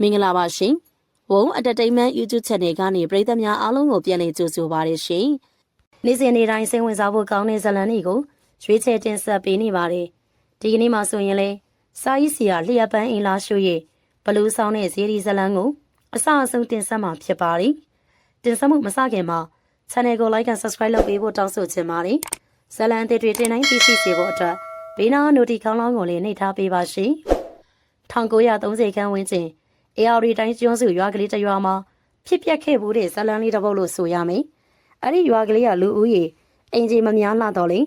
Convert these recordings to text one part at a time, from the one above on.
မင်္ဂလာပါရှင်ဝုံ Entertainment YouTube Channel ကနေပရိသတ်များအားလုံးကိုပြန်လည်ကြိုဆိုပါရရှင်နေ့စဉ်နေ့တိုင်းစိတ်ဝင်စားဖို့ကောင်းတဲ့ဇာတ်လမ်းတွေကိုရွေးချယ်တင်ဆက်ပေးနေပါတယ်ဒီကနေ့မှဆိုရင်လေစာရေးဆရာလျှက်ပန်းအင်လာရှို့ရဲ့ဘလူးဆောင်တဲ့ဇီဒီဇာတ်လမ်းကိုအစအဆုံးတင်ဆက်မှာဖြစ်ပါတယ်တင်ဆက်မှုမစခင်မှာ channel ကို like and subscribe လုပ်ပေးဖို့တောင်းဆိုချင်ပါတယ်ဇာတ်လမ်းအသစ်တွေတင်တိုင်းသိရှိစေဖို့အတွက်ဘေးနား notification ခေါင်းလောင်းကိုလည်းနှိပ်ထားပေးပါရှင်1930ခန်းဝန်းကျင် AR တိုင်းကျွန်းစုရွာကလေးတစ်ရွာမှာဖြစ်ပျက်ခဲ့မှုတဲ့ဇာတ်လမ်းလေးတစ်ပုဒ်လို့ဆိုရမယ်အဲ့ဒီရွာကလေးကလူဦးရေအင်ဂျီမများလှတော့လေ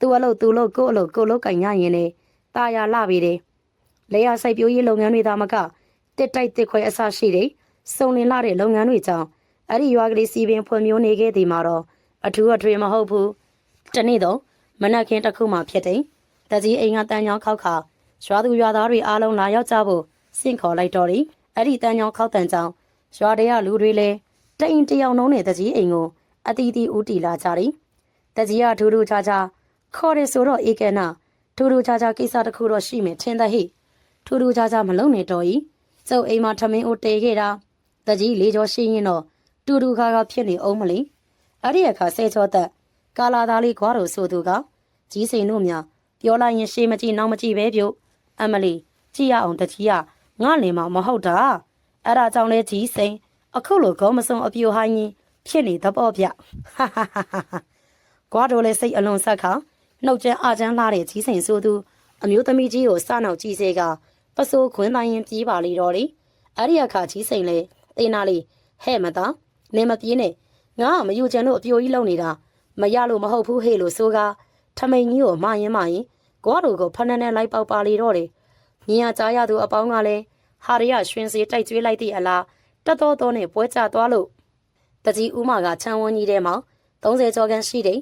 သူ့အလုပ်သူ့လုပ်ကို့အလုပ်ကို့လုပ်ကင်ရရင်လေตาရလှပြီတယ်လေယာစိုက်ပျိုးရေးလုပ်ငန်းတွေသာမကတစ်တိုက်တစ်ခွဲအစရှိတယ်စုံလင်လာတဲ့လုပ်ငန်းတွေကြောင့်အဲ့ဒီရွာကလေးစီပင်ဖွံ့ဖြိုးနေခဲ့သည်မှာတော့အထူးအထွေမဟုတ်ဘူးတနေ့တော့မနက်ခင်းတစ်ခုမှဖြစ်တယ်တကြီးအိမ်ကတန်ချောင်းခောက်ခါရွာသူရွာသားတွေအားလုံးလာရောက်ကြဖို့စင့်ခေါ်လိုက်တော့တယ် အဲ့ဒီတန်ချောင်းခောက်တန်ကြောင့်ရွာတွေကလူတွေလည်းတအိမ်တယောက်နှုံးနဲ့တကြီးအိမ်ကိုအတီးတီဦးတီလာကြတယ်တကြီးကထူးထူးခြားခြားခေါ်ရဆိုတော့ဧကနာထူးထူးခြားခြားကိစ္စတစ်ခုတော့ရှိမယ်ထင်သဟိထူးထူးခြားခြားမလုံနေတော့ဤကျုပ်အိမ်မှာထမင်းအိုတေခဲ့တာတကြီးလေးကျော်ရှိရင်တော့တူတူခါခါဖြစ်နေအောင်မလီအဲ့ဒီအခါဆဲချောသက်ကာလာသားလေးကွာတော်ဆိုသူကကြီးစိန်တို့များပြောလိုက်ရင်ရှေးမကြည့်နောက်မကြည့်ပဲပြုတ်အမလီကြည့်ရအောင်တကြီးက ငါလင်မမဟုတ်တာအဲ့ဒါကြောင့်လဲကြီးစိန်အခုလိုကောမစုံအပြိုဟိုင်းရင်ဖြစ်နေသဘောဗျဟာဟာဟာဟာကွာတော်လဲစိတ်အလွန်ဆက်ခါနှုတ်ကျန်းအာကျန်းလာတဲ့ကြီးစိန်ဆိုသူအမျိုးသမီးကြီးကိုစနောက်ကြည့်စေကပစိုးခွင်းတိုင်းရင်ပြေးပါလေတော့လေအဲ့ဒီအခါကြီးစိန်လဲတေးနာလေးဟဲ့မသားနေမပြေးနဲ့ငါကမယူချင်လို့အပြိုကြီးလုံနေတာမရလို့မဟုတ်ဘူးဟေ့လို့ဆိုကထမိန်ကြီးကိုမရင်မရင်ကွာတော်ကိုဖနက်နဲ့လိုက်ပေါက်ပါလေတော့တယ်မြင်ရကြားရသူအပေါင်းကလည်း ဟာရရရွှင်စေတိုက်ကျွေးလိုက်သည့်အလားတတော်တော်နဲ့ပွဲကျသွားလို့တကြီးဦးမကချမ်းဝန်းကြီးထဲမှာ30ကျော်ခန်းရှိတဲ့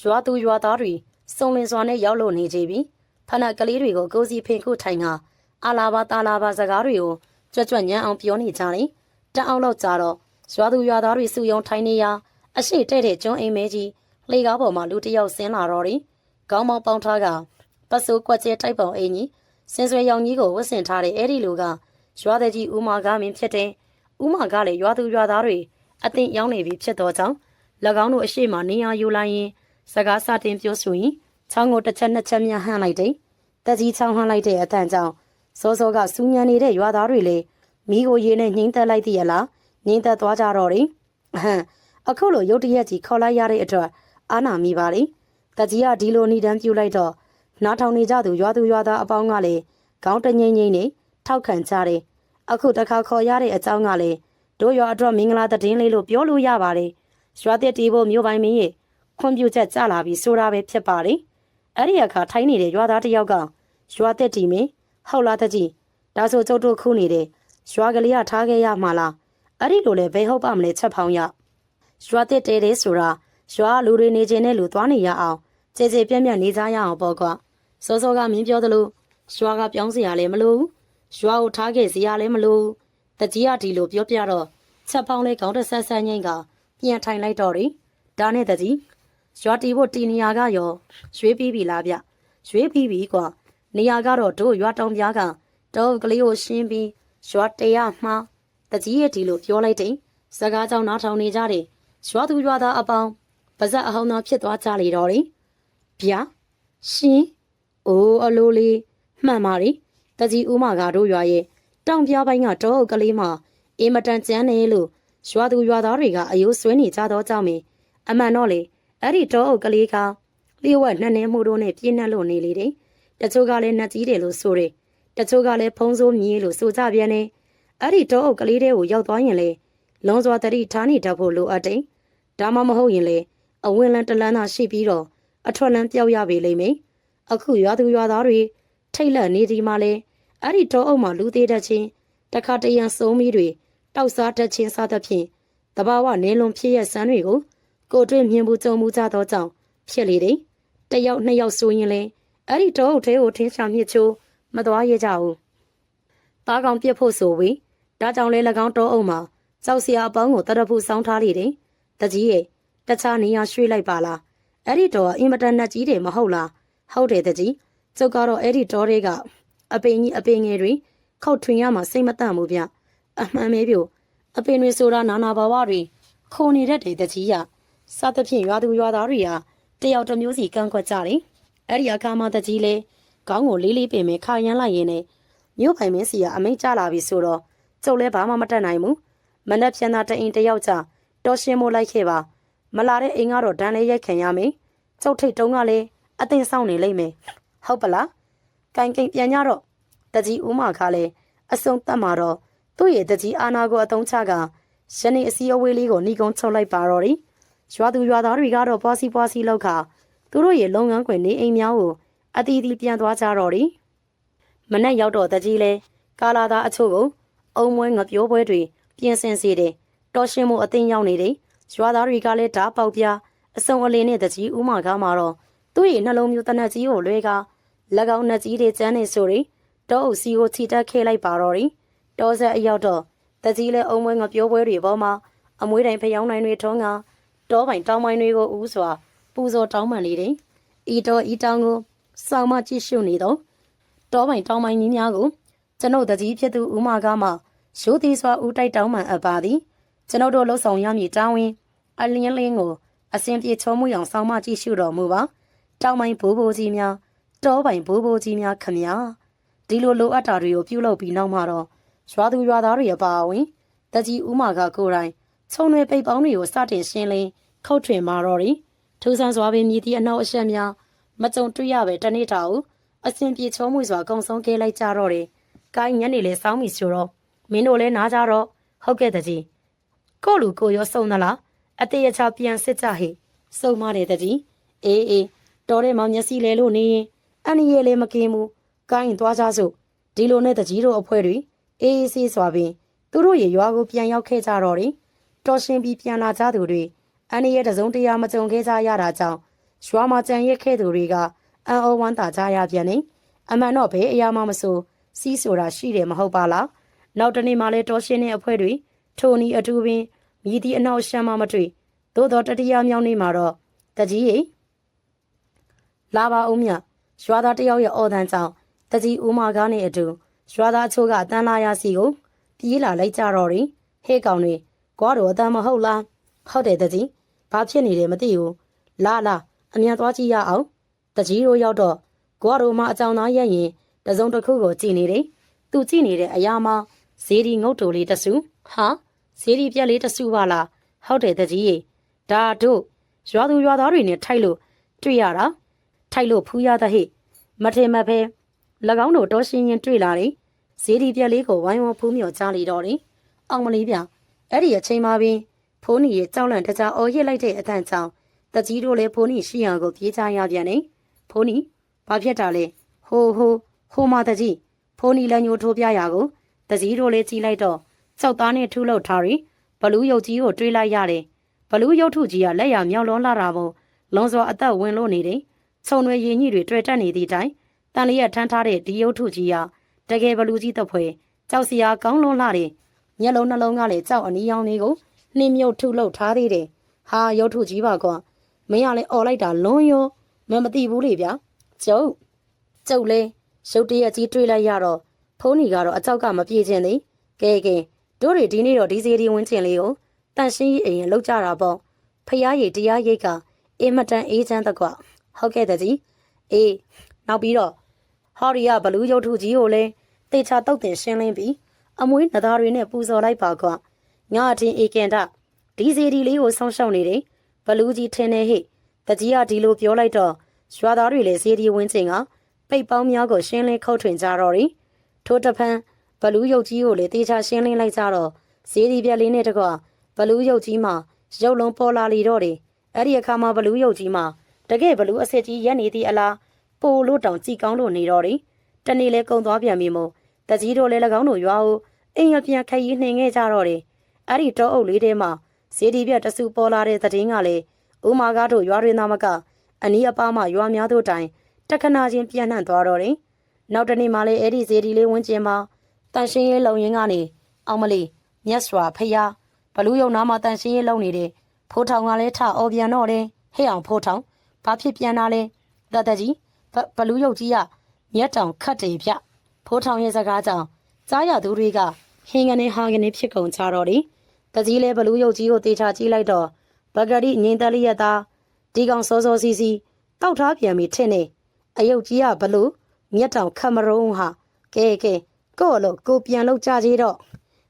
ရွာသူရွာသားတွေစုံလင်စွာနဲ့ရောက်လို့နေကြပြီဖနက်ကလေးတွေကိုကိုစီဖင်ခုထိုင်ကအာလာဘာတာလာဘာစကားတွေကိုကြွကြွညံအောင်ပြောနေကြတယ်တအောင်လောက်ကြတော့ရွာသူရွာသားတွေစုယုံထိုင်နေရအရှိတဲ့တဲ့ကျွန်းအိမ်မဲကြီးလှေကားပေါ်မှာလူတစ်ယောက်ဆင်းလာတော့တယ်ခေါင်းမောင်းပေါင်းထားကပတ်စိုးကွက်ကျဲတိုက်ပုံအင်ကြီးစင်ဆွဲရောင်ကြီးကိုဝတ်ဆင်ထားတဲ့အဲ့ဒီလူက ရွာသည်ကြီးဦးမာကမင်းဖြစ်တယ်။ဦးမာကလည်းရွာသူရွာသားတွေအသင့်ရောက်နေပြီဖြစ်တော့ကြောင်း၎င်းတို့အရှိမနေရယူလိုက်ရင်စကားစတင်ပြောဆိုရင်ချောင်းကိုတစ်ချက်နှစ်ချက်များဟန့်လိုက်တယ်။တက်ကြီးချောင်းဟန့်လိုက်တဲ့အတန်ကြောင့်စောစောကစူးညံနေတဲ့ရွာသားတွေလည်းမိကိုရေးနဲ့နှင်းသက်လိုက်သည့်ရလားနှင်းသက်သွားကြတော့တယ်။အဟမ်အခုလိုရုတ်တရက်ကြီးခေါ်လိုက်ရတဲ့အတွက်အာနာမိပါလေ။တက်ကြီးကဒီလိုနေတန်းပြူလိုက်တော့နားထောင်နေကြသူရွာသူရွာသားအပေါင်းကလည်းခေါင်းတငိမ့်ငိမ့်နဲ့ ထောက်ခံကြတယ်။အခုတခါခေါ်ရတဲ့အကြောင်းကလည်းတို့ရွာအတွက်မင်္ဂလာသတင်းလေးလို့ပြောလို့ရပါတယ်။ရွာတက်တီးဖို့မြို့ပိုင်းမင်းရဲ့ခွန်ပြုချက်ကြလာပြီးဆိုတာပဲဖြစ်ပါတယ်။အဲ့ဒီအခါထိုင်းနေတဲ့ရွာသားတစ်ယောက်ကရွာတက်တီမင်းဟုတ်လားတကြီးဒါဆိုကျုပ်တို့ခုနေတဲ့ရွာကလေးကထားခဲ့ရမှာလားအဲ့ဒီလိုလဲဘယ်ဟုတ်ပါမလဲချက်ဖောင်းရရွာတက်တဲတဲ့ဆိုတာရွာလူတွေနေခြင်းနဲ့လူသွားနေရအောင်ကြေကြေပြန့်ပြန့်နေကြရအောင်ပေါ့ကွာစောစောကမင်းပြောသလိုရွာကပြောင်းစရာလည်းမလို ရွာကိုထားခဲ့စရာလည်းမလိုတကြီးကဒီလိုပြောပြတော့ချက်ပေါင်းလေးခေါင်းတဆက်ဆက်ငိမ့်ကပြန်ထိုင်လိုက်တော့တယ်ဒါနဲ့တကြီးရွာတီဖို့တီနေရာကရောရွေးပြီးပြီလားဗျရွေးပြီးပြီကွာနေရာကတော့တို့ရွာတောင်ပြားကတော့ကလေးကိုရှင်းပြီးရွာတရမှားတကြီးရဲ့ဒီလိုပြောလိုက်တဲ့စကားကြောင့်နားထောင်နေကြတယ်ရွာသူရွာသားအပေါင်းပါဇက်အဟောင်းသားဖြစ်သွားကြလေတော့တယ်ဗျာရှင်အိုးအလိုလေးမှန်ပါလေ တကြီးဦးမကတို့ရွာရဲ့တောင်ပြားပိုင်းကတောအုပ်ကလေးမှာအင်မတန်ကျန်းနေလို့ရွာသူရွာသားတွေကအယိုးဆွဲနေကြတော့ကြောင်းမင်းအမှန်တော့လေအဲ့ဒီတောအုပ်ကလေးကလျှို့ဝှက်နှက်နေမှုတို့နဲ့ပြင်းနှက်လို့နေလေတယ်တချို့ကလည်းနှက်ကြီးတယ်လို့ဆိုတယ်တချို့ကလည်းဖုံးစိုးမြည်လို့ဆိုကြပြန်နေအဲ့ဒီတောအုပ်ကလေးတွေကိုရောက်သွားရင်လေလွန်စွာတတိထားနေတတ်ဖို့လိုအပ်တယ်ဒါမှမဟုတ်ရင်လေအဝင်လန်းတလန်းသာရှိပြီးတော့အထွက်လန်းပြောက်ရပေလိမ့်မယ်အခုရွာသူရွာသားတွေထိတ်လန့်နေဒီမှာလဲ အဲ့ဒီတောအုပ်မှာလူသေးတတ်ချင်းတခါတရံစုံမီတွေတောက်စားတတ်ချင်းစားသဖြင့်တဘာဝနေလွန်ဖြစ်ရဲ့စမ်းတွေကိုကိုတွေ့မြင်မှုကြုံမှုကြသောကြောင့်ဖြစ်လေတယ်တယောက်နှစ်ယောက်ဆိုရင်လဲအဲ့ဒီတောအုပ်ထဲကိုထင်းချမြစ်ချိုးမသွားရကြဘူးတားကောင်ပြစ်ဖို့ဆိုဝေးဒါကြောင့်လဲ၎င်းတောအုပ်မှာကြောက်စရာအပေါင်းကိုတရဖို့စောင်းထားလေတယ်တကြီးရဲ့တခြားနေရာရွှေ့လိုက်ပါလားအဲ့ဒီတော့အင်မတန်နဲ့ကြီးတယ်မဟုတ်လားဟုတ်တယ်တကြီးကျုပ်ကတော့အဲ့ဒီတောတွေက အပင်ကြီးအပင်ငယ်တွေခောက်ထွင်ရမှာစိတ်မတန့်ဘူးဗျအမှန်ပဲပြိုအပင်တွေဆိုတာနာနာဘာဝတွေခုန်နေတဲ့တဲ့တကြီးရစသဖြင့်ရွာသူရွာသားတွေကတယောက်တစ်မျိုးစီကန့်ကွက်ကြတယ်အဲ့ဒီအခါမှာတကြီးလဲခေါင်းကိုလေးလေးပင်ပဲခါရမ်းလိုက်ရင်းနဲ့မြို့ပိုင်မင်းစီကအမိတ်ကြလာပြီဆိုတော့ကျုပ်လဲဘာမှမတတ်နိုင်ဘူးမနှက်ဖြန်သာတအိမ်တစ်ယောက်ကြတော်ရှင်းမို့လိုက်ခဲ့ပါမလာတဲ့အိမ်ကတော့ဒဏ်လေးရိုက်ခံရမယ်ကျုပ်ထိတ်တုံးကလည်းအသိဆောင်နေလိမ့်မယ်ဟုတ်ပလား ကင်ကိန်ပြန်ကြတော့တကြီးဦးမခါလဲအစုံတတ်မှာတော့သူ့ရဲ့တကြီးအာနာကိုအတုံးချကယနေ့အစည်းအဝေးလေးကိုနှီးကုန်းချုပ်လိုက်ပါတော့တယ်ရွာသူရွာသားတွေကတော့ပွားစီပွားစီလောက်ခါသူတို့ရဲ့လုပ်ငန်းခွင်နေအိမ်များကိုအတီးတီးပြန်သွားကြတော့တယ်မနဲ့ရောက်တော့တကြီးလဲကာလာသားအချို့ကိုအုံမွဲငပြိုးပွဲတွေပြင်ဆင်စေတယ်တော်ရှင်မို့အသိရောက်နေတယ်ရွာသားတွေကလည်းဓာပေါက်ပြအစုံအလင်းနဲ့တကြီးဦးမကားမှာတော့သူ့ရဲ့နှလုံးမျိုးတနက်ကြီးကိုလွဲက၎ င်းနှက်ကြီးတွေကျန်းနေဆိုရင်တောအုပ်စီကိုချီတက်ခဲလိုက်ပါတော့တယ်တောဆက်အရောက်တော့တကြီးလဲအုံမွဲငပြိုးပွဲတွေပေါ်မှာအမွေးတိုင်ဖျောင်းနိုင်တွေထုံးကတောပိုင်တောင်းပိုင်တွေကိုဦးစွာပူဇော်တောင်းပန်လေတယ်ဤတော်ဤတောင်းကိုစောင့်မကြည့်ရှုနေတော့တောပိုင်တောင်းပိုင်ကြီးများကိုကျွန်ုပ်တကြီးဖြစ်သူဦးမကားမှာရိုးသေးစွာဦးတိုက်တောင်းပန်အပ်ပါသည်ကျွန်ုပ်တို့လှုပ်ဆောင်ရမည်တောင်းဝင်အလင်းလင်းကိုအစဉ်ပြေချုံမှုအောင်စောင့်မကြည့်ရှုတော်မူပါတောင်းပိုင်ဘိုးဘိုးကြီးများ တောပိုင်ဘိုးဘိုးကြီးများခမညာဒီလိုလိုအပ်တာတွေကိုပြုလုပ်ပြီးနောက်မှာတော့ရွာသူရွာသားတွေအပါအဝင်တကြီးဦးမကကိုယ်တိုင်ခြုံတွေပိတ်ပေါင်းတွေကိုစတင်ရှင်းလင်းခုတ်ထွင်မာတော့တယ်ထူးဆန်းစွာပင်မြည်သည့်အနောက်အရှက်များမကြုံတွေ့ရပဲတနေ့တာကိုအစဉ်ပြေချုံမှုစွာကုံဆုံးခဲ့လိုက်ကြတော့တယ်ကိုင်းညနေလေစောင်းပြီဆိုတော့မင်းတို့လည်းနားကြတော့ဟုတ်ကဲ့တကြီးကို့လူကိုရောစုံသလားအတေးအချပြန်စစ်ကြဟိစုံမတယ်တကြီးအေးအေးတော်တဲ့မောင်မျက်စိလဲလို့နေရင် အန်ရီရဲ့လည်းမကင်းဘူးကိုင်းသွားကြစို့ဒီလိုနဲ့တကြီးတို့အဖွဲတွေအေးအေးဆေးစွာပင်သူတို့ရဲ့ရွာကိုပြန်ရောက်ခဲ့ကြတော့တယ်တော်ရှင်ပြီးပြန်လာကြသူတွေအန်ရီရဲ့တစုံတရာမကြုံခဲ့ကြရတာကြောင့်ရွာမှာကြံရက်ခဲ့သူတွေကအန်အောဝမ်းသာကြရပြန်နေအမှန်တော့ဘယ်အရာမှမဆိုစီးဆိုတာရှိတယ်မဟုတ်ပါလားနောက်တနေ့မှလည်းတော်ရှင်နဲ့အဖွဲတွေထိုနီအတူပင်မြည်သည့်အနောက်ရှမ်းမှမတွေ့သို့တော်တတိယမြောက်နေ့မှာတော့တကြီးရိလာပါဦးမြ ရွာသားတယောက်ရဲ့အော်တန်းကြောင့်တကြီးဦးမကားနဲ့အတူရွာသားအချို့ကတန်းလာရစီကိုပြေးလာလိုက်ကြတော့တယ်ဟဲ့ကောင်တွေကွာတော့အတန်းမဟုတ်လားဟုတ်တယ်တကြီးဘာဖြစ်နေတယ်မသိဘူးလာလာအမြန်သွားကြည့်ရအောင်တကြီးတို့ရောက်တော့ကွာတို့မှအကြောင်းသားရက်ရင်တစုံတစ်ခုကိုကြည်နေတယ်သူကြည့်နေတဲ့အရာမှာဇေဒီငုတ်တူလေးတဆူဟာဇေဒီပြက်လေးတဆူပါလားဟုတ်တယ်တကြီးရေဒါတို့ရွာသူရွာသားတွေနဲ့ထိုက်လို့တွေ့ရတာ ထိုက်လို့ဖူးရတဲ့ဟိမထေမဖဲ၎င်းတို့တောရှင်းရင်တွေ့လာတယ်ဇေဒီပြက်လေးကိုဝိုင်းဝန်းဖူးမြော်ကြလေတော့တယ်အောင်မလေးပြအဲ့ဒီအချိန်မှာပင်ဖိုးနီရဲ့ကြောက်လန့်တကြားအော်ရစ်လိုက်တဲ့အတန်ကြောင့်တကြီးတို့လည်းဖိုးနီရှိရန်ကိုပြေးကြရပြန်တယ်ဖိုးနီဘာဖြစ်တာလဲဟိုဟိုဟိုမတကြီးဖိုးနီလည်းညိုထိုးပြရကိုတကြီးတို့လည်းကြီးလိုက်တော့ကြောက်သားနဲ့ထူးလောက်ထားရီဘလူးရုပ်ကြီးကိုတွေးလိုက်ရတယ်ဘလူးရုပ်ထုကြီးကလက်ရမြောက်လွန်လာတာမို့လွန်စွာအသက်ဝင်လို့နေတယ် ခြုံတွေရင်ညိတွေတွေ့တက်နေသည့်တိုင်တန်လျက်ထမ်းထားတဲ့ဒီရုပ်ထုကြီးကတကယ်ဘလူးကြီးတဖွဲကြောက်စရာကောင်းလွန်လာတယ်မျက်လုံးနှလုံးကလည်းကြောက်အနီးရောင်လေးကိုနှင်းမြုပ်ထုလောက်ထားသေးတယ်ဟာရုပ်ထုကြီးပါကွာမင်းကလည်းអော်လိုက်တာလွန်ရောမမသိဘူးလေဗျာကျုပ်ကျုပ်လဲရုပ်တရက်ကြီးတွေးလိုက်ရတော့ဖုန်းကြီးကတော့အကြောက်ကမပြေခြင်းသေးကဲကဲတို့တွေဒီနေ့တော့ဒီစီဒီဝင်းကျင်လေးကိုတန့်ရှင်းရေးအိမ်လောက်ကြတာပေါ့ဖျားရည်တရားရိတ်ကအင်မတန်အေးချမ်းတကွ ဟုတ်ကဲ့တကြီးအေးနောက်ပြီးတော့ဟော်ရီယာဘလူးရုပ်ထုကြီးကိုလည်းတေချာတုတ်တင်ရှင်းလင်းပြီးအမွေးနသားတွေနဲ့ပူဇော်လိုက်ပါကွာငါအထင်အေကန်တဒီစီဒီလေးကိုဆောင်းရှောက်နေတယ်ဘလူးကြီးထင်းနေဟိတကြီးကဒီလိုပြောလိုက်တော့ရွာသားတွေလည်းစီဒီဝင်းကျင်ကပိတ်ပေါင်းများကိုရှင်းလင်းခုတ်ထွင်ကြတော့တယ်ထို့တဖန်ဘလူးရုပ်ကြီးကိုလည်းတေချာရှင်းလင်းလိုက်ကြတော့ဇေဒီပြက်လေးနဲ့တကွဘလူးရုပ်ကြီးမှာရုပ်လုံးပေါ်လာလေတော့တယ်အဲ့ဒီအခါမှာဘလူးရုပ်ကြီးမှာ တကယ်ဘလူးအစစ်ကြီးရက်နေသည့်အလားပိုလို့တောင်ကြည်ကောင်းလို့နေတော့တယ်တနေ့လဲကုံသွားပြန်ပြီမို့တကြီးတို့လည်း၎င်းတို့ရွာကိုအိမ်အပြန်ခရီးနှင်ခဲ့ကြတော့တယ်အဲ့ဒီတောအုပ်လေးထဲမှာဇေဒီပြက်တဆူပေါ်လာတဲ့သတင်းကလည်းဥမာကားတို့ရွာရင်းသားမကအနီးအပါးမှရွာများတို့တိုင်တခဏချင်းပြန့်နှံ့သွားတော့တယ်နောက်တနေ့မှလည်းအဲ့ဒီဇေဒီလေးဝင်းကျင်မှာတန်ရှင်းရေးလုံရင်းကနေအောင်မလီမြတ်စွာဖယားဘလူးယုံနာမှာတန်ရှင်းရေးလုံနေတဲ့ဖိုးထောင်ကလည်းထအော်ပြန်တော့တယ်ဟဲ့အောင်ဖိုးထောင် ဘာဖြစ်ပြန်တာလဲတတကြီးဘလူးယုံကြီးကမြတ်တောင်ခတ်တယ်ဗျဖိုးထောင်ရဲ့စကားကြောင့်ကြားရသူတွေကဟဟင်းကနေဟာကနေဖြစ်ကုန်ကြတော့တယ်တကြီးလဲဘလူးရုပ်ကြီးကိုတေချာကြည့်လိုက်တော့ဘဂရီငင်းတလျက်သားဒီကောင်စောစောစီစီတောက်ထားပြန်ပြီထင်နေအယုတ်ကြီးကဘလူးမျက်တောင်ခတ်မရုံးဟာကဲကဲကို့လို့ကိုပြန်လောက်ကြကြီးတော့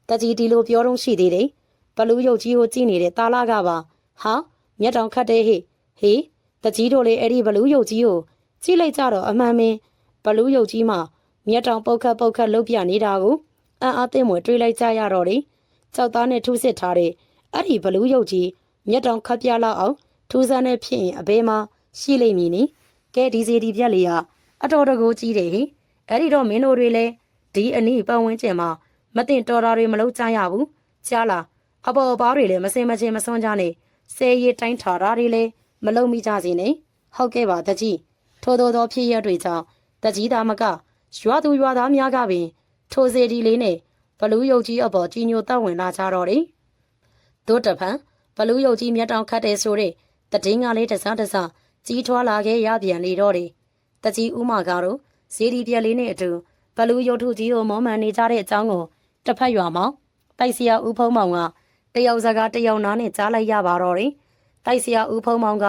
တကြီးဒီလိုပြောတော့ရှိသေးတယ်ဘလူးရုပ်ကြီးကိုကြည့်နေတဲ့တာလာကပါဟာမျက်တောင်ခတ်တဲ့ဟေ့ဟေး တကြီးတို့လေအဲ့ဒီဘလူးရုပ်ကြီးကိုကြည့်လိုက်ကြတော့အမှန်မင်းဘလူးရုပ်ကြီးမှာမျက်တောင်ပုတ်ခတ်ပုတ်ခတ်လှုပ်ပြနေတာကိုအံ့အားသင့်မွေတွေးလိုက်ကြရတော့တယ်ကြောက်သားနဲ့ထူးစစ်ထားတဲ့အဲ့ဒီဘလူးရုပ်ကြီးမျက်တောင်ခတ်ပြလောက်အောင်ထူးဆန်းတဲ့ဖြစ်ရင်အဘေးမှာရှိလိမ့်မည်နိကဲဒီစီဒီပြက်လေးကအတော်တကူကြီးတယ်ဟိအဲ့ဒီတော့မင်းတို့တွေလည်းဒီအနီးပတ်ဝန်းကျင်မှာမတင်တော်တာတွေမလုပ်ကြရဘူးကြားလားအပေါ်ပါတွေလည်းမစင်မချင်းမစွန်းကြနဲ့ဆဲရီတိုင်းထာတာတွေလည်း မလုံမိကြစေနဲ့ဟုတ်ကဲ့ပါတကြီးထိုးထိုးသောဖြစ်ရတွေကြောင့်တကြီးသားမကရွာသူရွာသားများကပင် ထိုးစေဒီလေးနဲ့ဘလူးရုပ်ကြီးအပေါ်ကြီးညိုတက်ဝင်လာကြတော့တယ်တို့တဖန်ဘလူးရုပ်ကြီးမျက်တောင်ခတ်တယ်ဆိုတဲ့တည်င်းကလေးတစားတစားကြီးထွားလာခဲ့ရပြန်လေတော့တယ်တကြီးဦးမကတော့ဇေဒီပြက်လေးနဲ့အတူဘလူးရုပ်ထုကြီးကိုမောမှန်နေကြတဲ့အကြောင်းကိုတစ်ဖက်ရွာမှာတိုက်စရာဦးဖုံးမောင်ကတယောက်စကားတယောက်နားနဲ့ကြားလိုက်ရပါတော့တယ် တိုက်စရာဦးဖုံးမောင်က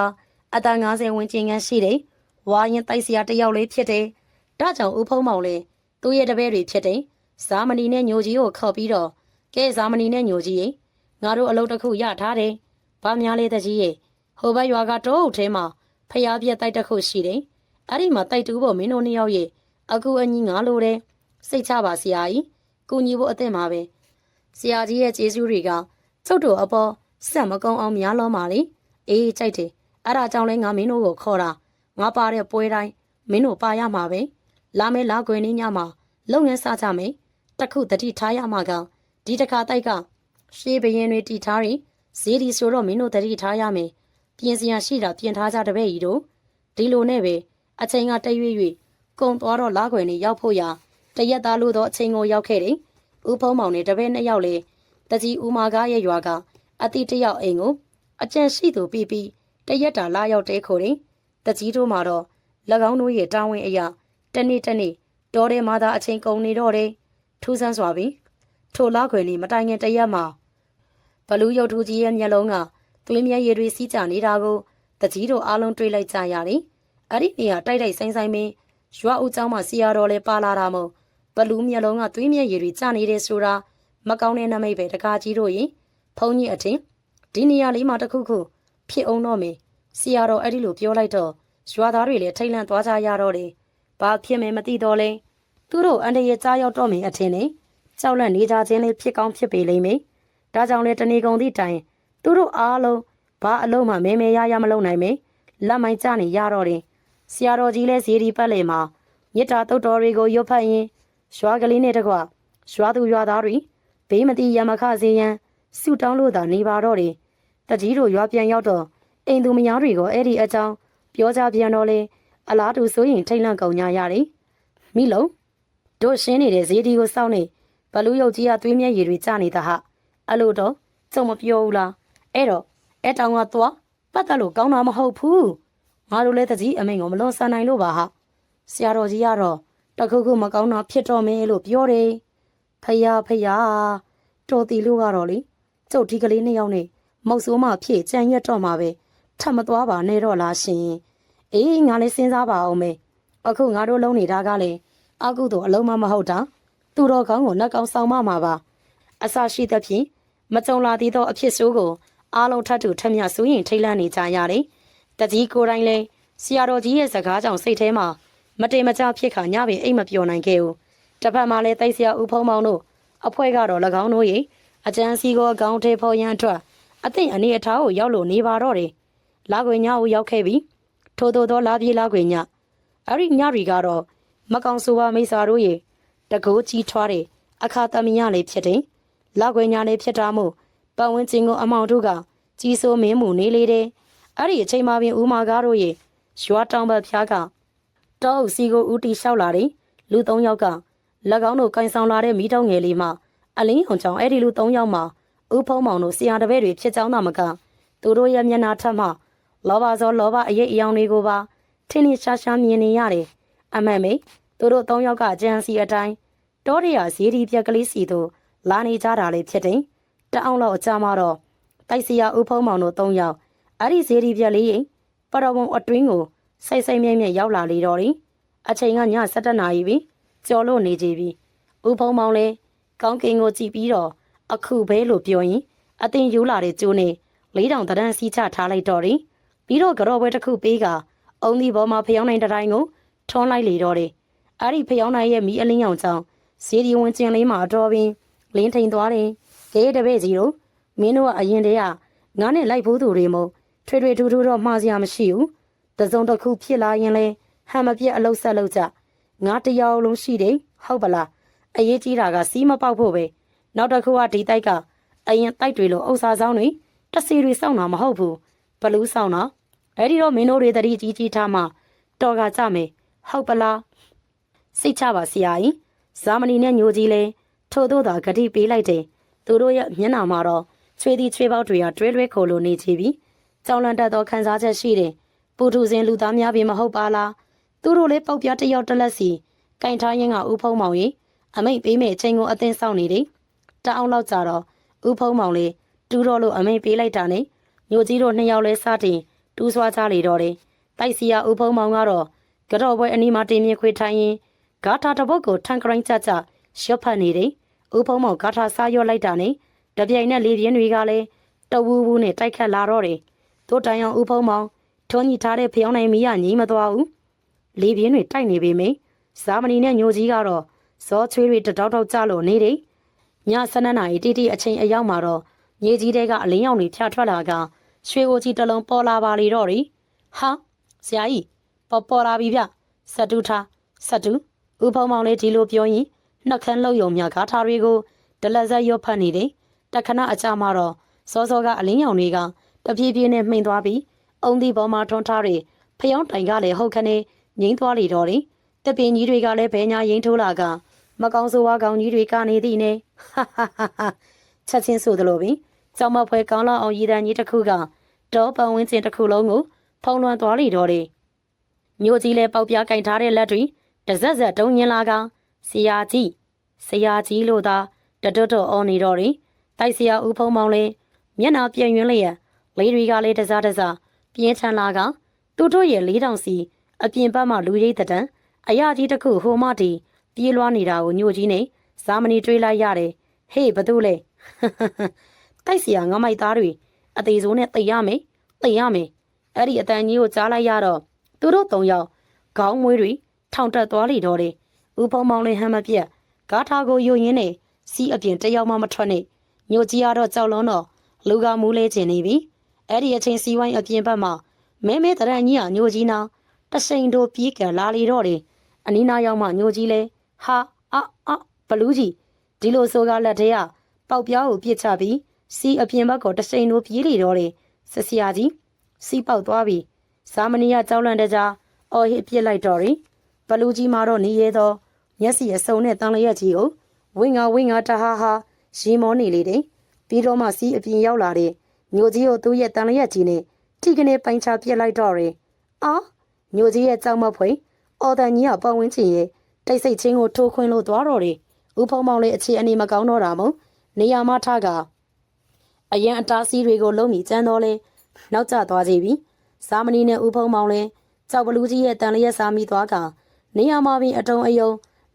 အတန်90ဝန်းကျင်ခန်းရှိတယ်ဝါရင်တိုက်စရာတယောက်လေးဖြစ်တယ်ဒါကြောင့်ဦးဖုံးမောင်လည်းသူ့ရဲ့တပည့်တွေဖြစ်တယ်ဇာမဏီနဲ့ညိုကြီးကိုခေါ်ပြီးတော့ကဲဇာမဏီနဲ့ညိုကြီးရေငါတို့အလုပ်တစ်ခုရထားတယ်။ဘာများလဲတကြီးရေဟိုဘက်ရွာကတောအုပ်ထဲမှာဖျားပြက်တိုက်တစ်ခုရှိတယ်။အဲ့ဒီမှာတိုက်တူဖို့မင်းတို့နှစ်ယောက်ရေအခုအညီငါလိုတယ်စိတ်ချပါဆရာကြီးကုညီဖို့အသင့်ပါပဲ။ဆရာကြီးရဲ့ကျေးဇူးတွေကကျုပ်တို့အပေါ်ဆက်မကုန်းအောင်များလုံးပါလေ။ အေးကြိုက်တယ်အဲ့ဒါကြောင့်လဲငါမင်းတို့ကိုခေါ်တာငါပါတဲ့ပွဲတိုင်းမင်းတို့ပါရမှာပဲလာမဲလာခွေနေညမှာလုံငန်းစားကြမယ်တခုတတိထားရမှာကဒီတခါတိုက်ကရှေးဘရင်တွေတီထားရင်ဈေးဒီဆိုတော့မင်းတို့တတိထားရမယ်ပြင်စရာရှိတာပြင်ထားကြတပည့်ကြီးတို့ဒီလိုနဲ့ပဲအချိန်ကတရွေ့၍ကုံသွားတော့လာခွေနေရောက်ဖို့ရာတရက်သားလို့တော့အချိန်ကိုရောက်ခဲ့တယ်ဦးဖုံးမောင်နဲ့တပည့်နှစ်ယောက်လေတကြီးဦးမာကားရဲ့ရွာကအတိတယောက်အိမ်ကို အကြံရှိသူပြီးပြီးတရက်တာလာရောက်တဲခိုတယ်တကြီးတို့မှာတော့၎င်းတို့ရဲ့တာဝန်အရာတနေ့တနေ့တော်တယ်မာသာအချင်းကုန်နေတော့တယ်ထူးဆန်းစွာပြီးထိုလာခွေလေးမတိုင်ခင်တရက်မှာဘလူးရုပ်ထူးကြီးရဲ့မျက်လုံးကသွေးမျက်ရည်တွေစီးကျနေတာကိုတကြီးတို့အားလုံးတွေးလိုက်ကြရတယ်။အဲ့ဒီနေရာတိုက်တိုက်ဆိုင်ဆိုင်ပင်ရွာဦးကျောင်းမှာဆီယာတော်လဲပါလာတာမို့ဘလူးမျက်လုံးကသွေးမျက်ရည်တွေကျနေတယ်ဆိုတာမကောင်းတဲ့နမိတ်ပဲတကားကြီးတို့ရင်ဖုန်ကြီးအထင် ဒီနေရာလေးမှာတခုခုဖြစ်အောင်တော့မေစီရတော်အဲ့ဒီလိုပြောလိုက်တော့ရွာသားတွေလည်းထိတ်လန့်သွားကြရတော့တယ်ဘာဖြစ်မယ်မသိတော့လဲသူတို့အန်တရကြားရောက်တော့မင်းအထင်နဲ့ကြောက်လန့်နေကြခြင်းလေးဖြစ်ကောင်းဖြစ်ပေလိမ့်မယ်ဒါကြောင့်လဲတဏီကုံသည့်တိုင်သူတို့အားလုံးဘာအလုံးမှမဲမဲရရမလုပ်နိုင်မေလက်မိုင်းကျနေရတော့တယ်ဆရာတော်ကြီးလဲဇီဒီပတ်လေမှာမေတ္တာတုတ်တော်တွေကိုရွတ်ဖတ်ရင်ရွာကလေးနဲ့တကွရွာသူရွာသားတွေဘေးမတိရမခစေရန် ဆုတောင်းလို့သာနေပါတော့တယ်တကြီးတို့ရွာပြန်ရောက်တော့အိမ်သူမယားတွေကိုအဲ့ဒီအကြောင်းပြောကြပြန်တော့လေအလားတူဆိုရင်ထိတ်လန့်ကုန်ကြရတယ်မိလုံးတို့ရှင်းနေတဲ့ဇေဒီကိုစောင့်နေဘလူးရုပ်ကြီးကသွေးမျက်ရည်တွေကျနေတာဟာအဲ့လိုတော့ကြုံမပြောဘူးလားအဲ့တော့အဲ့တောင်ကသွားပတ်သက်လို့ကောင်းတာမဟုတ်ဘူးငါတို့လည်းတကြီးအမိန်ကိုမလွန်ဆန်နိုင်လို့ပါဟာဆရာတော်ကြီးကတော့တခုခုမကောင်းတာဖြစ်တော့မယ်လို့ပြောတယ်ဖယားဖယားတော်တီလို့ကတော့လေ ကျုပ်ဒီကလေးနှစ်ယောက်နဲ့မုတ်ဆိုးမှဖြစ်ကြံရက်တော့မှာပဲထပ်မသွားပါနဲ့တော့လားရှင်အေးငါလည်းစဉ်းစားပါအောင်မယ်အခုငါတို့လုံးနေတာကလည်းအကုသို့အလုံးမမဟုတ်တာသူတော်ကောင်းကိုနှက်ကောင်ဆောင်မမှာပါအစရှိသဖြင့်မကြုံလာသေးသောအဖြစ်ဆိုးကိုအားလုံးထပ်တူထက်မြဆိုရင်ထိတ်လန့်နေကြရတယ်တကြီးကိုယ်တိုင်လဲဆရာတော်ကြီးရဲ့စကားကြောင့်စိတ်ထဲမှာမတေမကြဖြစ်ခါညပင်အိတ်မပြောနိုင်ခဲ့ဘူးတစ်ဖက်မှာလဲတိတ်ဆရာဦးဖုံးမောင်တို့အဖွဲ့ကတော့၎င်းတို့ရဲ့ အကျန်းစီကိုအကောင့်ထဲဖော်ရန်အတွက်အသင့်အနေအထားကိုရောက်လို့နေပါတော့တယ်လာခွေညကိုရောက်ခဲ့ပြီထို့သောသောလာပြေးလာခွေညအဲ့ဒီညတွေကတော့မကောင်ဆိုပါမိစာတို့ရဲ့တကိုးကြီးထွားတဲ့အခါသမီးရလေးဖြစ်တယ်လာခွေညလေးဖြစ်တာမို့ပတ်ဝန်းကျင်ကိုအမောင်တို့ကကြီးစိုးမင်းမှုနေလေတယ်အဲ့ဒီအချိန်မှပင်ဦးမာကားတို့ရဲ့ရွာတောင်ဘက်ဖျားကတောအုပ်စီကိုဦးတီလျှောက်လာတယ်လူ၃ယောက်က၎င်းတို့ကင်ဆောင်လာတဲ့မိတောင်ငယ်လေးမှ အလင်းအောင်ကြောင့်အဲ့ဒီလူ၃ယောက်မှဦးဖုံးမောင်တို့ဆရာတပည့်တွေဖြစ်ကြောင်းသာမကသူတို့ရဲ့မျက်နှာထက်မှလောဘဇောလောဘအရေးအယောင်တွေကိုပါထင်းထင်းရှားရှားမြင်နေရတယ်အမှန်ပဲသူတို့၃ယောက်ကကြံစီအတိုင်းတောရရဇီဒီပြက်ကလေးစီတို့လာနေကြတာလေးဖြစ်တယ်တအောင်လောက်အကြမှာတော့တိုက်စီယာဦးဖုံးမောင်တို့၃ယောက်အဲ့ဒီဇေဒီပြက်လေးရင်ပရဝုံအတွင်းကိုစိတ်စိတ်မြဲမြဲရောက်လာလေတော့တယ်အချိန်ကည7:00နာရီပြီကြော်လို့နေကြပြီဦးဖုံးမောင်လည်း ကောင်းကင်ကိုကြည့်ပြီးတော့အခုပဲလို့ပြောရင်အတင်ယူလာတဲ့ကျိုးနဲ့လေးတောင်တရန်စီးချထားလိုက်တော့တယ်ပြီးတော့ကြော်ပွဲတစ်ခုပေးကအုံဒီဘောမှာဖျောင်းနိုင်တဲ့တိုင်းကိုထွန်းလိုက်လေတော့တယ်အဲ့ဒီဖျောင်းနိုင်ရဲ့မီးအလင်းရောင်ကြောင့်ဇေဒီဝင်ကျင်လေးမှာအတော်ပင်လင်းထိန်သွားတယ်ကဲတပည့်ကြီးတို့မင်းတို့ကအရင်တည်းကငါနဲ့လိုက်ဖို့သူတွေမို့ထွေထွေထူးထူးတော့မှားစရာမရှိဘူးတစုံတစ်ခုဖြစ်လာရင်လဲဟန်မပြတ်အလုတ်ဆက်လို့ကြငါတယောက်လုံးရှိတယ်ဟုတ်ပလား အရေးကြီးတာကစီးမပေါက်ဖို့ပဲနောက်တစ်ခုကဒီတိုက်ကအရင်တိုက်တွေလို့အုပ်စာဆောင်တွေတစီတွေစောင့်တာမဟုတ်ဘူးဘလူးဆောင်တာအဲ့ဒီတော့မင်းတို့တွေတတိကြီးကြီးထားမှတော်ကကြမယ်ဟုတ်ပလားစိတ်ချပါဆရာကြီးဇာမနီနဲ့ညိုကြီးလဲထို့သောသာဂတိပေးလိုက်တယ်သူတို့ရဲ့မျက်နှာမှာတော့ချွေးသီးချွေးပေါက်တွေကတွဲတွဲခိုလို့နေချပြီကြောင်လန့်တတ်သောခံစားချက်ရှိတယ်ပူထူစင်လူသားများပြီမဟုတ်ပါလားသူတို့လည်းပေါက်ပြားတစ်ယောက်တစ်လက်စီကင်ထားရင်းကဥဖုံးမောင်ရင် အမိတ်ပေးမဲ့အချိန်ကိုအသင်းဆောင်နေတယ်တအောင်လောက်ကြတော့ဥဖုံးမောင်လေးတူတော့လို့အမိတ်ပေးလိုက်တာနဲ့ညိုကြီးတို့နှစ်ယောက်လဲစတင်တူးဆွားကြလေတော့တယ်တိုက်စီယာဥဖုံးမောင်ကတော့ကြော့ပွဲအနီးမှာတင်မြခွေထိုင်ရင်ဂါထာတစ်ပုတ်ကိုထန်ကရိုင်းကြကြရှော့ဖတ်နေတယ်ဥဖုံးမောင်ဂါထာစားရော့လိုက်တာနဲ့တပြိုင်နက်လေပြင်းတွေကလည်းတဝူးဝူးနဲ့တိုက်ခတ်လာတော့တယ်တို့တိုင်အောင်ဥဖုံးမောင်ထုံးညီထားတဲ့ဖျောင်းနိုင်မီးကငြိမ့်မသွားဘူးလေပြင်းတွေတိုက်နေပေမယ့်ဇာမနီနဲ့ညိုကြီးကတော့ ဇောချွေးတွေတတောက်တောက်ကြလို့နေတယ်ည7နာရီတိတိအချိန်အရောက်မှာတော့မြေကြီးတဲကအလင်းရောင်တွေဖြာထွက်လာကရွှေကိုကြီးတစ်လုံးပေါ်လာပါလေတော့တယ်ဟာဆရာကြီးပေါ်ပေါ်လာပြီဗျစတူထားစတူဥဖုံမောင်လေးဒီလိုပြောရင်နှက်ခမ်းလောက်ယုံမြကားထားတွေကိုဒလက်ဆက်ရွတ်ဖတ်နေတယ်တခဏအကြမှာတော့စောစောကအလင်းရောင်တွေကတပြေးပြေးနဲ့မှိန်သွားပြီးအုံဒီပေါ်မှာထွန်းထားတွေဖျောင်းတိုင်ကလည်းဟုတ်ခနဲ့ငိမ့်သွားလေတော့တယ်တပင်ကြီးတွေကလည်းဘဲညာရင်ထိုးလာက မကောင်းဆိုးဝါကောင်ကြီးတွေကနေသည်နဲ့ဟာဟာဟာဟာချက်ချင်းဆိုသလိုပင်ကြောင်မဖွဲကောင်းလောက်အောင်ရည်တန်းကြီးတစ်ခုကတောပဝင်းကျင်တစ်ခုလုံးကိုဖုံးလွှမ်းသွားလေတော့တယ်မြို့ကြီးလည်းပေါက်ပြားကင်ထားတဲ့လက်တွေတဇက်ဇက်တုံးညင်လာကဆရာကြီးဆရာကြီးလို့သာတတွတ်တော့အော်နေတော့တယ်တိုက်ဆရာဦးဖုံးမောင်လည်းမျက်နှာပြည့်ရွှင်လျက်လေးတွေကလည်းတစားတစားပြင်းထန်လာကသူတို့ရဲ့လေးတောင်စီအပြင်ဘက်မှလူရိတ်တံအရာကြီးတစ်ခုဟိုမတီ ပြေးလွှားနေတာကိုညိုကြီးနဲ့ဇာမနီတွေးလိုက်ရတယ်ဟေးဘသူလဲတိုက်စီယာငမိုက်သားတွေအသေးစိုးနဲ့တိတ်ရမယ်တိတ်ရမယ်အဲ့ဒီအတန်ကြီးကိုကြားလိုက်ရတော့သူတို့၃ယောက်ခေါင်းမွေးတွေထောင်တက်သွားလိတော့တယ်ဦးဖုံမောင်လေးဟမ်းမပြက်ဂါထာကိုယိုရင်းနဲ့စီးအပြင်တယောက်မှမထွက်နဲ့ညိုကြီးရတော့ကြောက်လုံးတော့လူကမူးလဲကျင်နေပြီအဲ့ဒီအချိန်စီဝိုင်းအပြင်ဘက်မှာမဲမဲတရန်ကြီးကညိုကြီးနာတစိန်တို့ပြေးကလာလေတော့တယ်အနီးနားရောက်မှညိုကြီးလဲ ဟာအာအာဘလူးကြီးဒီလိုဆိုကလက်ထဲကပေါက်ပြားကိုပြစ်ချပြီးစီအပြင်ဘက်ကတစိန်တို့ပြေးလေတော့တယ်ဆဆရာကြီးစီပေါက်သွားပြီဇာမနီကကြောက်လန့်တဲ့ကြားအော်ဟစ်ပြစ်လိုက်တော့တယ်ဘလူးကြီးမှာတော့နေရသောမျက်စိအစုံနဲ့တန်လျက်ကြီးကိုဝင်းငါဝင်းငါတဟာဟာရီမောနေလေတယ်ပြီးတော့မှစီအပြင်ရောက်လာတဲ့ညိုကြီးကိုသူ့ရဲ့တန်လျက်ကြီးနဲ့ထိကနေပိုင်ချပြစ်လိုက်တော့တယ်အာညိုကြီးရဲ့ကြောက်မဖွယ်အော်တန်ကြီးကပတ်ဝန်းကျင်ရဲ့ တိတ်ဆိတ်ချင်းကိုထိုးခွင်းလို့သွားတော့တယ်ဦးဖုံမောင်လေးအခြေအနေမကောင်းတော့တာမို့နေရာမထကအရန်အတားစီးတွေကိုလုံးမိကျန်းတော့လဲနောက်ကျသွားကြပြီဇာမနီနဲ့ဦးဖုံမောင်လဲကြောက်ဘလူးကြီးရဲ့တန်လျက်စားမိသွားကနေရာမှာပင်အတုံအယုံ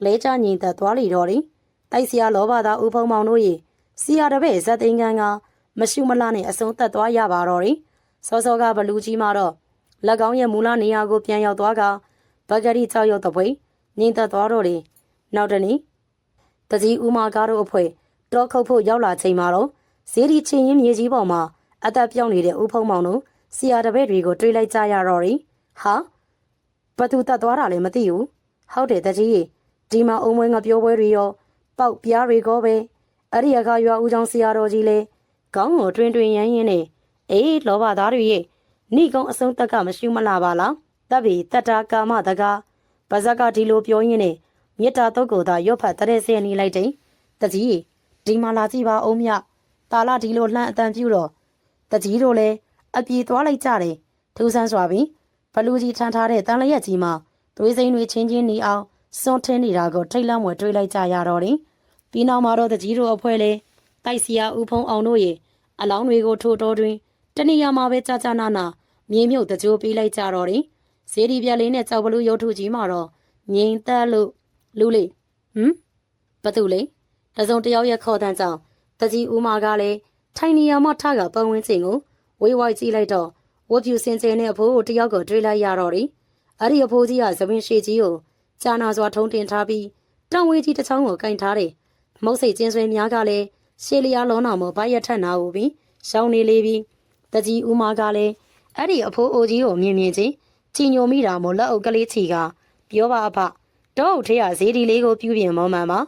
လဲချငိန်သက်သွားလေတော့တယ်တိုက်စရာလောဘသားဦးဖုံမောင်တို့ရေစီရတပည့်ဇက်သိန်းကန်းကမရှုမလနဲ့အဆုံးသက်သွားရပါတော့တယ်စောစောကဘလူးကြီးမှာတော့လက်ကောင်းရဲ့မူလနေရာကိုပြန်ရောက်သွားကဘဂရီကြောက်ရောက်တဲ့ပွေငိ မ့်သက်သွားတော့တယ်နောက်တနေ့တကြီးဦးမာကားတို့အဖွဲ့တောခုတ်ဖို့ရောက်လာချိန်မှာတော့ဇေဒီချင်းရင်မြေကြီးပေါ်မှာအသက်ပြောင်းနေတဲ့ဦးဖုံမောင်တို့စီယာတပည့်တွေကိုတွေးလိုက်ကြရတော့တယ်ဟာဘသူတတ်သွားတာလည်းမသိဘူးဟုတ်တယ်တကြီးရေဒီမှာအုံမွေးငပြောပွဲတွေရောပေါက်ပြားတွေကောပဲအဲ့ဒီအခါရွာဦးချောင်းစီယာတော်ကြီးလေခေါင်းကိုတွင်တွင်ရမ်းရင်းနဲ့အေးလောဘသားတွေရဲ့ဏိကုံအဆုံးတက်ကမရှိမလားပါလားတပ်ပြီးတတ္တာကာမတကား ပါဇက်ကဒီလိုပြောရင်းနဲ့မေတ္တာတုတ်ကိုသာရွတ်ဖတ်တဲ့ဆဲနေလိုက်တယ်တကြီးဒီမှာလာကြည့်ပါအောင်မြတာလာဒီလိုလှမ်းအတန်ပြူတော့တကြီးတို့လည်းအပြေသွားလိုက်ကြတယ်ထူးဆန်းစွာပင်ဘလူကြီးထမ်းထားတဲ့တန်လျက်ကြီးမှာသွေးစိမ်းတွေချင်းချင်းနေအောင်စွန့်ထင်းနေတာကိုထိတ်လန့်မွယ်တွေးလိုက်ကြရတော့တယ်ပြီးနောက်မှာတော့တကြီးတို့အဖွဲ့လဲတိုက်စီယာဦးဖုံးအောင်တို့ရဲ့အလောင်းတွေကိုထိုးတော်တွင်တနေရာမှာပဲကြာကြာနာနာမြေမြုပ်တကြိုးပေးလိုက်ကြတော့တယ် ဇေဒီပြက်လေးနဲ့ကြောက်ဘလူးရုပ်ထုကြီးမှာတော့ငိန်သက်လို့လူလေးဟမ်ဘသူလဲတစုံတယောက်ရဲ့ခေါ်တန်းကြောင့်တကြီးဦးမာကလည်းထိုင်နေရာမှာထကပတ်ဝန်းကျင်ကိုဝေးဝိုက်ကြည့်လိုက်တော့ဝတ်ပြူစင်စင်နဲ့အဖိုးကိုတယောက်ကိုတွေးလိုက်ရတော့တယ်အဲ့ဒီအဖိုးကြီးကသပင်ရှိကြီးကိုကြာနာစွာထုံတင်ထားပြီးတောင်ဝေးကြီးတစ်ချောင်းကိုကင်ထားတယ်မုတ်စိတ်ကျင်းဆွဲများကလည်းရှေးလျားလုံးတော်မဘိုက်ရထက်နာဦးပြီးရှောင်းနေလေပြီးတကြီးဦးမာကလည်းအဲ့ဒီအဖိုးအိုကြီးကိုမြင်မြင်ချင်း ချီညိုမိတာမို့လက်အုပ်ကလေးချီကပြောပါအဖတော့အုပ်ထဲကဈေးဒီလေးကိုပြူပြင်မောမှန်ပါ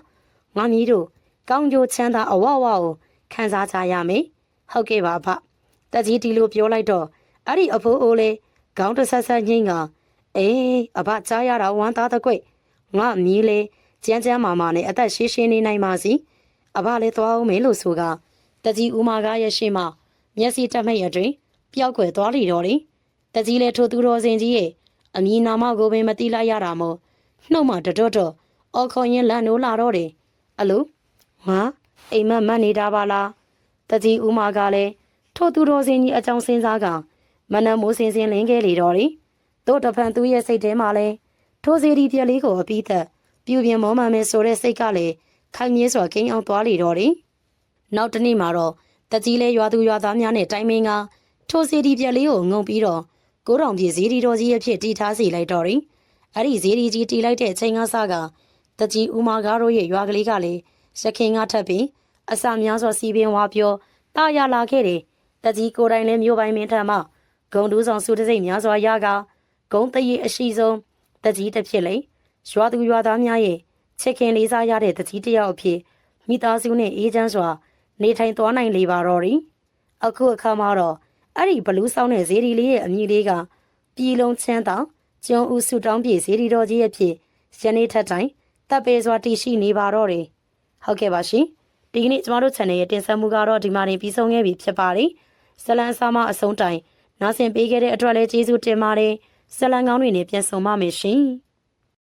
ငါမီးတို့ကောင်းကျိုးချမ်းသာအဝဝကိုခံစားကြရမယ်ဟုတ်ကဲ့ပါအဖတကြီးဒီလိုပြောလိုက်တော့အဲ့ဒီအဖိုးအိုလေးခေါင်းတဆက်ဆက်ညိမ့်ကအေးအဖကြားရတာဝမ်းသားတကွိတ်ငါမီးလေးကျန်းကျန်းမာမာနဲ့အသက်ရှည်ရှည်နေနိုင်ပါစီအဖလည်းသွားအောင်မေးလို့ဆိုကတကြီးဦးမာကရဲ့ရှေ့မှာမျက်စိတက်မိတ်အတွင်ပျောက်ကွယ်သွားလိတော့တယ် တကြီးလည်းထိုသူတော်စင်ကြီးရဲ့အမည်နာမကိုပင်မတိလိုက်ရတာမို့နှုတ်မှတတော်တော်အော်ခေါ်ရင်လန့်နိုးလာတော့တယ်အလိုဟာအိမ်မက်မက်နေတာပါလားတကြီးဦးမာကလည်းထိုသူတော်စင်ကြီးအကြောင်းစဉ်းစားကမနက်မိုးစင်စင်လင်းခဲ့လေတော့တယ်တို့တဖန်သူ့ရဲ့စိတ်ထဲမှာလည်းထိုစီဒီပြက်လေးကိုအပြီးသက်ပြူပြင်းမောမှန်မယ်ဆိုတဲ့စိတ်ကလည်းခိုင်မြဲစွာကင်းအောင်သွားလေတော့တယ်နောက်တစ်နေ့မှာတော့တကြီးလဲရွာသူရွာသားများနဲ့တိုင်မင်းကထိုစီဒီပြက်လေးကိုငုံပြီးတော့ ကိုတော်ပြေဇီဒီတော်ကြီးအဖြစ်တီထားစီလိုက်တော့တယ်အဲ့ဒီဇီဒီကြီးတီလိုက်တဲ့အချိန်ကစကတကြီးဦးမာကားတို့ရဲ့ရွာကလေးကလည်းရခင်ကထပ်ပြီးအစများစွာစီပင်ဝါပြောတာရလာခဲ့တယ်တကြီးကိုယ်တိုင်လည်းမြို့ပိုင်းမင်းထံမှဂုံတူးဆောင်စုတစိတ်များစွာရကဂုံတရီအရှိဆုံးတကြီးတစ်ဖြစ်လေရွာသူရွာသားများရဲ့ချစ်ခင်လေးစားရတဲ့တကြီးတစ်ယောက်အဖြစ်မိသားစုနဲ့အေးချမ်းစွာ နေထိုင်သွားနိုင်လေပါတော့တယ်အခုအခါမှာတော့ အဲ့ဒီဘလူးဆောင်တဲ့ဇေဒီလေးရဲ့အမည်လေးကပြည်လုံးချမ်းသာကျုံဦးစုတောင်းပြေဇေဒီတော်ကြီးရဲ့ဖြစ်ယနေ့ထက်တိုင်တပ်ပေစွာတည်ရှိနေပါတော့တယ်ဟုတ်ကဲ့ပါရှင်ဒီကနေ့ကျမတို့ channel ရဲ့တင်ဆက်မှုကတော့ဒီမှာနေပြီးဆုံးခဲ့ပြီဖြစ်ပါတယ်ဇလန်ဆာမအဆုံးတိုင်နားဆင်ပေးခဲ့တဲ့အတွက်လည်းကျေးဇူးတင်ပါတယ်ဇလန်ကောင်းတွေနဲ့ပြန်ဆောင်ပါမယ်ရှင်